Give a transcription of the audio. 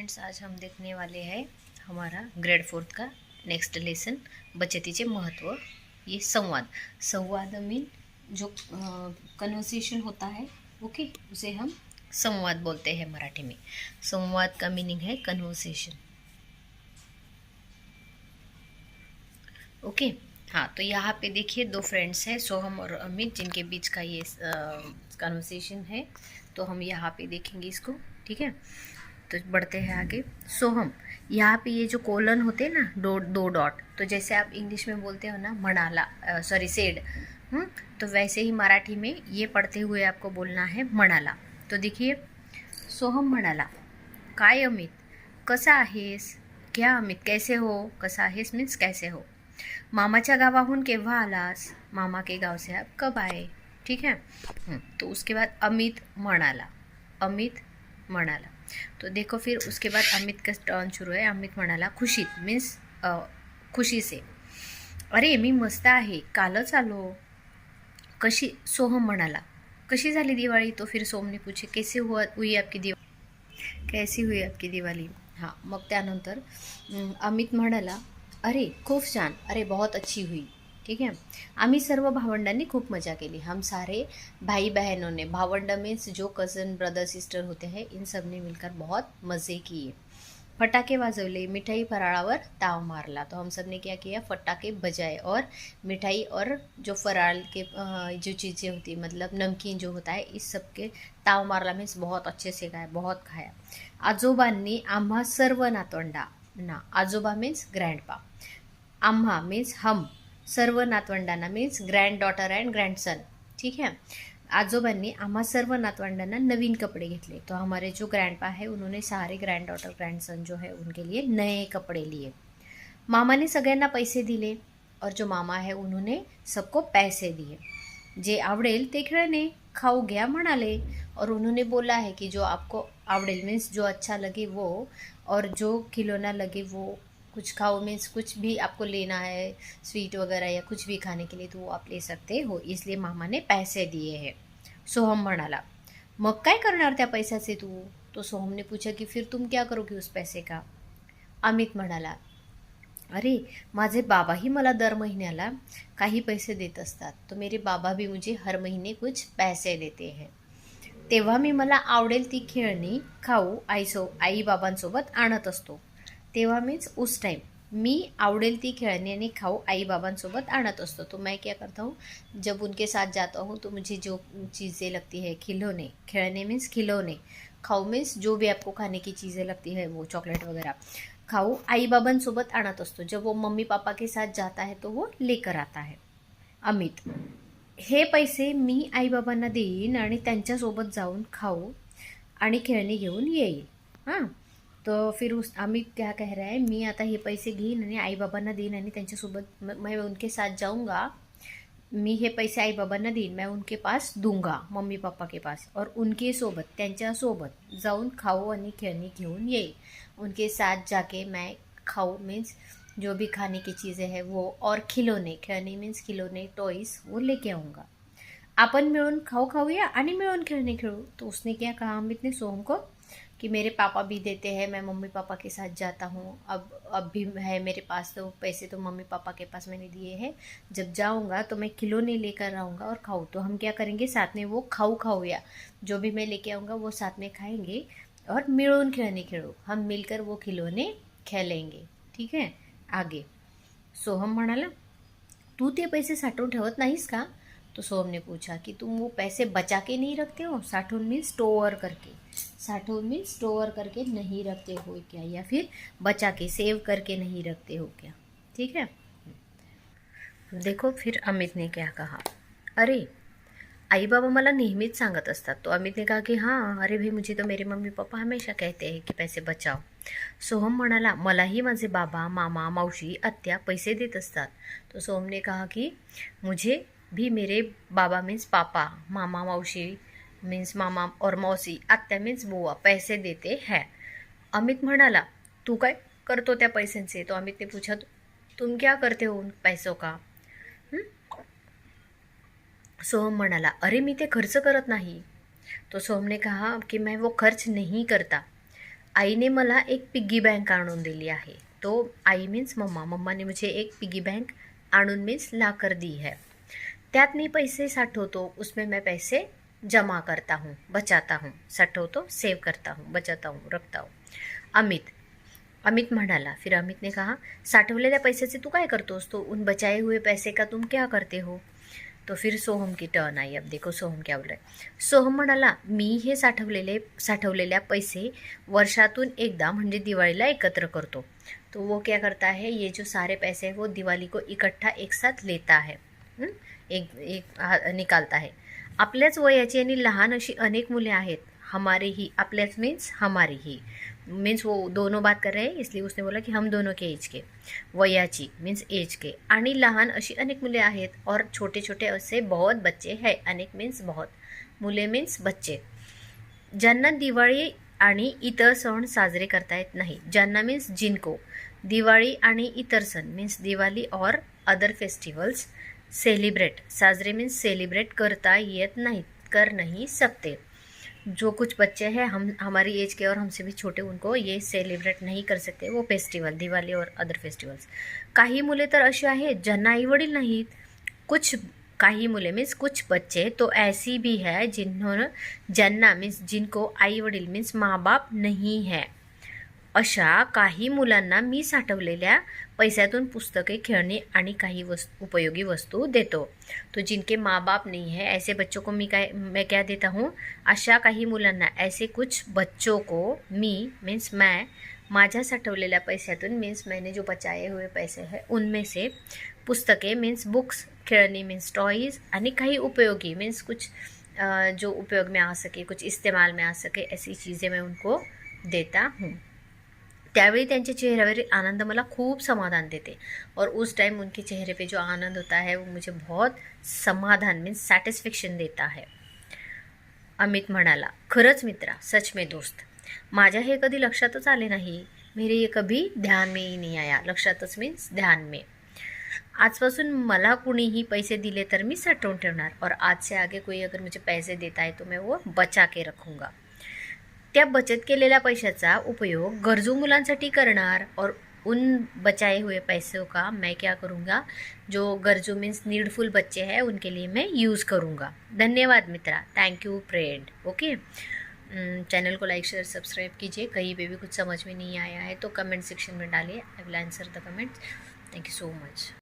Friends आज हम देखने वाले हैं हमारा ग्रेड फोर्थ का नेक्स्ट लेसन बचतीचे महत्व, ये संवाद। संवाद मीन जो कन्वर्सेशन होता है ओके उसे हम संवाद बोलते हैं मराठी में। संवाद का मीनिंग है कन्वर्सेशन ओके हाँ तो यहाँ पे देखिए दो फ्रेंड्स हैं, सोहम और अमित, जिनके बीच का ये कन्वर्सेशन है। तो हम यहाँ पे देखेंगे इसको, ठीक है? तो बढ़ते हैं आगे। सोहम यहाँ पे ये जो कोलन होते हैं ना दो दो डॉट तो जैसे आप इंग्लिश में बोलते हो ना मनाला सॉरी सेड हम्म, तो वैसे ही मराठी में ये पढ़ते हुए आपको बोलना है मनाला। तो देखिए सोहम म्हणाला काय अमित? कसा आहेस? क्या अमित? कैसे हो? कसा आहेस मीन्स कैसे हो? मामाच्या गावाहून केव्हा आलास? मामा के गाव से आप कब आए? ठीक है? हम्म, तो उसके बाद अमित म्हणाला अमित म्हणाला. तो देखो फिर उसके बाद अमित का टर्न शुरू आहे अमित म्हणाला खुशीत मीन्स खुशी से अरे मी मस्त आहे. कालच आलो. कशी सोहम म्हणाला कशी झाली दिवाळी? तो फिर सोमने पूछे कैसे हुआ हुई आपकी दिवाळी कैसी हुई आपकी दिवाळी हां मग त्यानंतर अमित म्हणाला अरे खूप छान. अरे बहुत अच्छी हुई. ठीक है? आम्ही सर्व भावंडांनी खूप मज़ा केली. हम सारे भाई बहनों ने भावंड मीन्स जो कज़न ब्रदर सिस्टर होते हैं, इन सबने मिलकर बहुत मज़े किए. फटाके वाजवले, मिठाई फराळावर ताव मारला. तो हम सबने क्या किया? फटाके बजाए और मिठाई और जो फराल के जो चीज़ें होती मतलब नमकीन जो होता है, इस सब के ताव मारला. मीन्स बहुत अच्छे से खाया, बहुत खाया. आजोबांनी आम्हा सर्व नातवंडा, ना, आजोबा मीन्स ग्रँडपा आम्हा मीन्स हम. सर्व नातवंडांना means granddaughter and grandson ठीक है? आजोबांनी आम्हा सर्व नातवंडांना नवीन कपड़े घेतले. तो हमारे जो ग्रैंड पा है, उन्होंने सारे ग्रैंड डॉटर ग्रैंडसन जो है, उनके लिए नए कपड़े लिए. मामा ने सगळ्यांना पैसे दिले और जो मामा है, उन्होंने सबको पैसे दिए. जे आवडेल ते खेळणे, खाऊ घ्या म्हणाले और उन्होंने बोला है कि जो आपको आवडेल मीन्स जो अच्छा लगे वो और जो खिलौना लगे वो कुछ खाओ मीन्स कुछ भी आपको लेना है स्वीट वगैरह या कुछ भी खाने के लिए तो वो आप ले सकते हो। इसलिए मामा ने पैसे दिए हैं। सोहम म्हणाला मग काय करणार त्या पैशाचे तू? तो सोहम ने पूछा की फिर तुम क्या करोगे उस पैसे का? अमित म्हणाला अरे माझे बाबाही मला दर महिन्याला काही पैसे देत असतात. तो मेरे बाबा भी मुझे हर महीने कुछ पैसे देते हैं. तेव्हा मी मला आवडेल ती खेळणी खाऊ आईसो आई बाबांसोबत आणत असतो. तेव्हा मीन्स उस टाइम मी आवडेल ती खेळणी आणि खाऊ आई बाबांसोबत आणत असतो. तो मैं क्या करता हूँ. जब उनके साथ जाता हूँ. तो मुझे जो चीज़ें लगती है खिलौने. खेळणे मीन्स खिलौने. खाऊ मीन्स जो भी आपको खाने की चीज़ें लगती है वो चॉकलेट वगैरह. खाऊ आई बाबांसोबत आणत असतो. जब वो मम्मी पापा के साथ जाता है तो वो लेकर आता है. अमित हे पैसे मी आईबाबांना देईन आणि त्यांच्यासोबत जाऊन खाऊ आणि खेळणी घेऊन येईल. हां. तो फिर उस अमित क्या कह रहा है, मी आता हे पैसे घेईन आणि आईबाबांना देईन आणि त्यांच्यासोबत मैं उनके साथ जाऊँगा. मी हे पैसे आई बाबांना देईन, मैं उनके पास दूँगा मम्मी पापा के पास. और उनके सोबत त्यांच्यासोबत जाऊन खाऊ आणि खेळणी घेऊन येईल उनके साथ जाके मैं खाऊ मीन्स जो भी खाने की चीज़ें हैं वो, और खिलौने खेळणे मीन्स खिलौने टॉयज वो लेके आऊँगा. अपन मिळून खाऊ खाऊया आणि मिळून खेळणे खेळू. तो उसने क्या कहा, अमित ने सोहम को? कि मेरे पापा भी देते हैं, मैं मम्मी पापा के साथ जाता हूँ। अब अब भी है मेरे पास तो पैसे तो मम्मी पापा के पास मैंने दिए हैं। जब जाऊँगा तो मैं खिलौने लेकर आऊँगा और खाऊँ। तो हम क्या करेंगे, साथ में वो खाऊ खाऊ या जो भी मैं लेके आऊँगा, वो साथ में खाएँगे और मिळून खेळणे खेलो हम मिलकर वो खिलौने खेलेंगे। ठीक है? आगे। सोहम म्हणाला, तू ते पैसे साठवून ठेवत नाहीस का? तो सोहम ने पूछा, कि तुम वो पैसे बचा के नहीं रखते हो? साठून मीन स्टोर करके. साठून मीन स्टोर करके नहीं रखते हो क्या? या फिर बचा के, सेव करके नहीं रखते हो क्या? ठीक है? देखो, फिर अमित ने क्या कहा? अरे, आई बाबा मला नेहमीच सांगत असतात. तो अमित ने कहा कि हाँ अरे भाई, मुझे तो मेरे मम्मी पापा हमेशा कहते हैं कि पैसे बचाओ. सोहम मनाला म्हणाला, मलाही माझे बाबा, मामा, मावशी, आत्या पैसे असतात. तो सोहम ने कहा कि, मुझे भी मेरे बाबा मीन्स पापा, मामा मौसी मीन्स मामा और मौसी आत्या मीन्स बुवा पैसे देते है. अमित म्हणाला तू काय करतो त्या पैशांचे? तो अमित ने पूछा तुम क्या करते हो पैसो पैसों का? सोहम म्हणाला अरे मी ते खर्च करत नाही. तो सोहम ने कहा कि मैं वो खर्च नहीं करता. आईने मला एक पिग्गी बँक आणून दिली आहे. तो आई मीन्स मम्मा. मम्माने मुझे एक पिग्गी बँक आणून मीन्स लाकर दी है. त्यात मी पैसे साठवतो. उसमें मैं पैसे जमा करता हूँ बचाता हूँ साठवतो सेव करता हूँ बचाता हूँ रखता हूँ। अमित अमित म्हणाला फिर अमित ने कहा साठवलेल्या पैशाचे तू काय करतोस? तो उन बचाए हुए पैसे का तुम क्या करते हो? तो फिर सोहम की टर्न आई अब देखो सोहम क्या बोल सोहम म्हणाला मी हे साठवलेले साठवलेल्या पैसे वर्षातून एकदा म्हणजे दिवाळीला एकत्र करतो. तो वो क्या करता है? ये जो सारे पैसे है वो दिवाली को इकट्ठा एक साथ लेता है। एक एक निकालता है आपल्याच वयाची आणि लहान अशी अनेक मुले आहेत. हमारे ही आपल्याच मीन्स हमारी ही मीन्स वो दोनों बात कर रहे हैं इसलिए उसने बोला की हम दोनों के एज के. वयाची मीन्स एज के. आणि लहान अशी अनेक मुले आहेत और छोटे छोटे असे बहुत बच्चे है. अनेक मीन्स बहुत. मुले मीन्स बच्चे. ज्यांना दिवाळी आणि इतर सण साजरे करता येत नाही. ज्यांना मीन्स जिनको. दिवाळी आणि इतर सण मीन्स दिवाळी और अदर फेस्टिवल्स सेलिब्रेट, साजरे मीन्स सेलिब्रेट करता येत नहीं, कर नहीं सकते। जो कुछ बच्चे हैं, हम, हमारी एज के और हमसे भी छोटे, उनको ये सेलिब्रेट नहीं कर सकते, वो फेस्टिवल दिवाळी और अदर फेस्टिवल्स काही मुले तर अशी आहेत ज्यांना आईवडील नाहीत, कुछ काही मुले मीन्स कुछ बच्चे तो ऐसी भी है जिन्होंने, ज्यांना मीन्स जिनको आई वडील मीन्स माँ बाप नहीं है। अशा काही मुलांना मी साठवलेल्या पैशातून पुस्तके, खेळणी आणि काही वस, उपयोगी वस्तू देतो. तो जिनके माँ बाप नहीं है, ऐसे बच्चों को मी काय, मैं क्या देता हूँ? अशा काही मुलांना, ऐसे कुछ बच्चों को मी मीन्स मैं, माझ्या साठवलेल्या पैशातून मीन्स मैंने जो बचाए हुए पैसे हैं, उनमें से पुस्तके मीन्स बुक्स खेळणी मीन्स टॉयज़ आणि काही उपयोगी मीन्स कुछ जो उपयोग में आ सके, कुछ इस्तेमाल में आ सके, ऐसी चीज़ें मैं उनको देता हूँ। त्यावेळी त्यांच्या चेहऱ्यावरील आनंद मला खूप समाधान देते. और उस टाइम उनके चेहरे पे जो आनंद होता है वो मुझे बहुत समाधान मीन्स सॅटिस्फॅक्शन देता है. अमित म्हणाला खरंच मित्रा सच में दोस्त माझ्या हे कधी लक्षातच आले नाही. मेरे ये कभी ध्यान में ही नहीं आया. लक्षातच मीन्स ध्यान में. आजपासून मला कुणीही पैसे दिले तर मी साठवून ठेवणार. और आज से आगे कोई अगर मुझे पैसे देता है तो मैं वो बचा के रखूंगा. त्या बचत केलेल्या पैशाचा उपयोग गरजू मुलांसाठी करणार और उन बचाए हुए पैसों का मैं क्या करूँगा? जो गरजू मीन्स नीडफुल बच्चे हैं, उनके लिए मैं यूज़ करूँगा। धन्यवाद मित्रा। Thank you friend okay channel को लाइक शेयर सब्सक्राइब कीजिए। कहीं पे भी कुछ समझ में नहीं आया है तो कमेंट सेक्शन में डालिए। I will answer the comments thank you so much